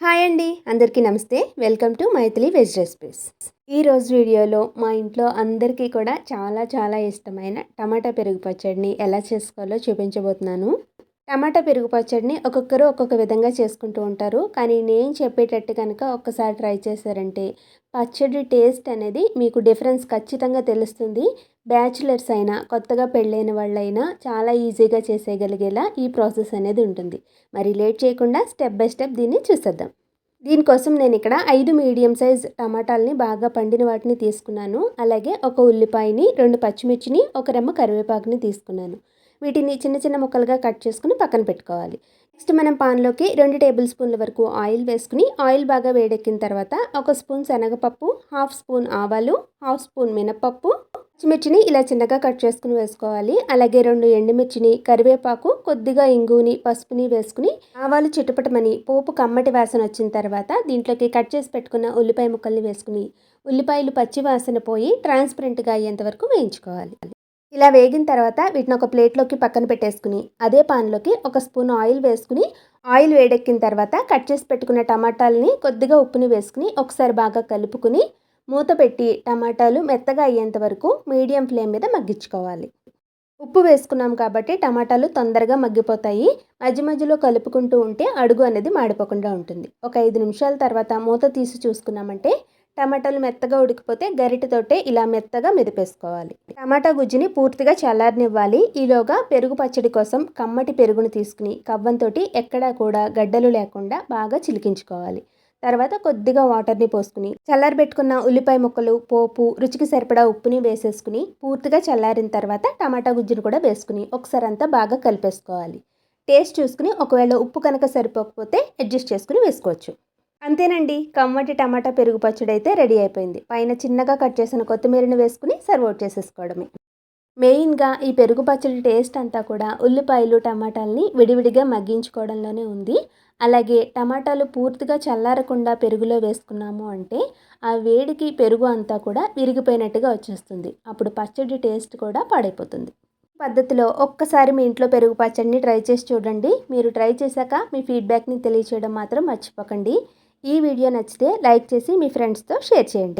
Hi అండి అందరికీ నమస్తే. Welcome to Maithili veg recipes. ఈరోజు వీడియోలో మా ఇంట్లో అందరికీ కూడా చాలా చాలా ఇష్టమైన టమాటా పెరుగు పచ్చడిని ఎలా చేసుకోవాలో చూపించబోతున్నాను. టమాటా పెరుగు పచ్చడిని ఒక్కొక్కరు ఒక్కొక్క విధంగా చేసుకుంటూ ఉంటారు. కానీ నేను చెప్పేటట్టు కనుక ఒక్కసారి ట్రై చేశారంటే పచ్చడి టేస్ట్ అనేది మీకు డిఫరెన్స్ ఖచ్చితంగా తెలుస్తుంది. బ్యాచులర్స్ అయినా కొత్తగా పెళ్ళైన వాళ్ళైనా చాలా ఈజీగా చేసేయగలిగేలా ఈ ప్రాసెస్ అనేది ఉంటుంది. మరి లేట్ చేయకుండా స్టెప్ బై స్టెప్ దీన్ని చూసేద్దాం. దీనికోసం నేను ఇక్కడ ఐదు మీడియం సైజ్ టమాటాలని బాగా పండిన వాటిని తీసుకున్నాను. అలాగే ఒక ఉల్లిపాయని రెండు పచ్చిమిర్చిని ఒక రెమ్మ కరివేపాకుని తీసుకున్నాను. వీటిని చిన్న చిన్న ముక్కలుగా కట్ చేసుకుని పక్కన పెట్టుకోవాలి. నెక్స్ట్ మనం పాన్లోకి రెండు టేబుల్ స్పూన్ల వరకు ఆయిల్ వేసుకుని ఆయిల్ బాగా వేడెక్కిన తర్వాత ఒక స్పూన్ శనగపప్పు హాఫ్ స్పూన్ ఆవాలు హాఫ్ స్పూన్ మినపప్పు పచ్చిమిర్చిని ఇలా చిన్నగా కట్ చేసుకుని వేసుకోవాలి. అలాగే రెండు ఎండుమిర్చిని కరివేపాకు కొద్దిగా ఇంగుని పసుపుని వేసుకుని ఆవాలు చిటపటమని పోపు కమ్మటి వాసన వచ్చిన తర్వాత దీంట్లోకి కట్ చేసి పెట్టుకున్న ఉల్లిపాయ ముక్కల్ని వేసుకుని ఉల్లిపాయలు పచ్చి వాసన పోయి ట్రాన్స్పరెంట్గా అయ్యేంత వరకు వేయించుకోవాలి. ఇలా వేగిన తర్వాత వీటిని ఒక ప్లేట్లోకి పక్కన పెట్టేసుకుని అదే పాన్లోకి ఒక స్పూన్ ఆయిల్ వేసుకుని ఆయిల్ వేడెక్కిన తర్వాత కట్ చేసి పెట్టుకున్న టమాటాలని కొద్దిగా ఉప్పుని వేసుకుని ఒకసారి బాగా కలుపుకుని మూత పెట్టి టమాటాలు మెత్తగా అయ్యేంత వరకు మీడియం ఫ్లేమ్ మీద మగ్గించుకోవాలి. ఉప్పు వేసుకున్నాం కాబట్టి టమాటాలు తొందరగా మగ్గిపోతాయి. మధ్య మధ్యలో కలుపుకుంటూ ఉంటే అడుగు అనేది మాడిపోకుండా ఉంటుంది. ఒక ఐదు నిమిషాల తర్వాత మూత తీసి చూసుకున్నామంటే టమాటాలు మెత్తగా ఉడికిపోతే గరిటతోటే ఇలా మెత్తగా మెదిపేసుకోవాలి. టమాటా గుజ్జుని పూర్తిగా చల్లారనివ్వాలి. ఈలోగా పెరుగు పచ్చడి కోసం కమ్మటి పెరుగును తీసుకుని కవ్వంతోటి ఎక్కడా కూడా గడ్డలు లేకుండా బాగా చిలికించుకోవాలి. తర్వాత కొద్దిగా వాటర్ని పోసుకుని చల్లారబెట్టుకున్న ఉల్లిపాయ ముక్కలు పోపు రుచికి సరిపడా ఉప్పుని వేసేసుకుని పూర్తిగా చల్లారిన తర్వాత టమాటా గుజ్జును కూడా వేసుకుని ఒకసారి అంతా బాగా కలిపేసుకోవాలి. టేస్ట్ చూసుకుని ఒకవేళ ఉప్పు కనుక సరిపోకపోతే అడ్జస్ట్ చేసుకుని వేసుకోవచ్చు. అంతేనండి. కమ్మటి టమాటా పెరుగు పచ్చడి అయితే రెడీ అయిపోయింది. పైన చిన్నగా కట్ చేసిన కొత్తిమీరని వేసుకుని సర్వ్ అవుట్ చేసేసుకోవడమే. మెయిన్గా ఈ పెరుగు పచ్చడి టేస్ట్ అంతా కూడా ఉల్లిపాయలు టమాటాలని విడివిడిగా మగ్గించుకోవడంలోనే ఉంది. అలాగే టమాటాలు పూర్తిగా చల్లారకుండా పెరుగులో వేసుకున్నాము అంటే ఆ వేడికి పెరుగు అంతా కూడా విరిగిపోయినట్టుగా వచ్చేస్తుంది. అప్పుడు పచ్చడి టేస్ట్ కూడా పాడైపోతుంది. పద్ధతిలో ఒక్కసారి మీ ఇంట్లో పెరుగు పచ్చడిని ట్రై చేసి చూడండి. మీరు ట్రై చేశాక మీ ఫీడ్బ్యాక్ని తెలియచేయడం మాత్రం మర్చిపోకండి. ఈ వీడియో నచ్చితే లైక్ చేసి మీ ఫ్రెండ్స్తో షేర్ చేయండి.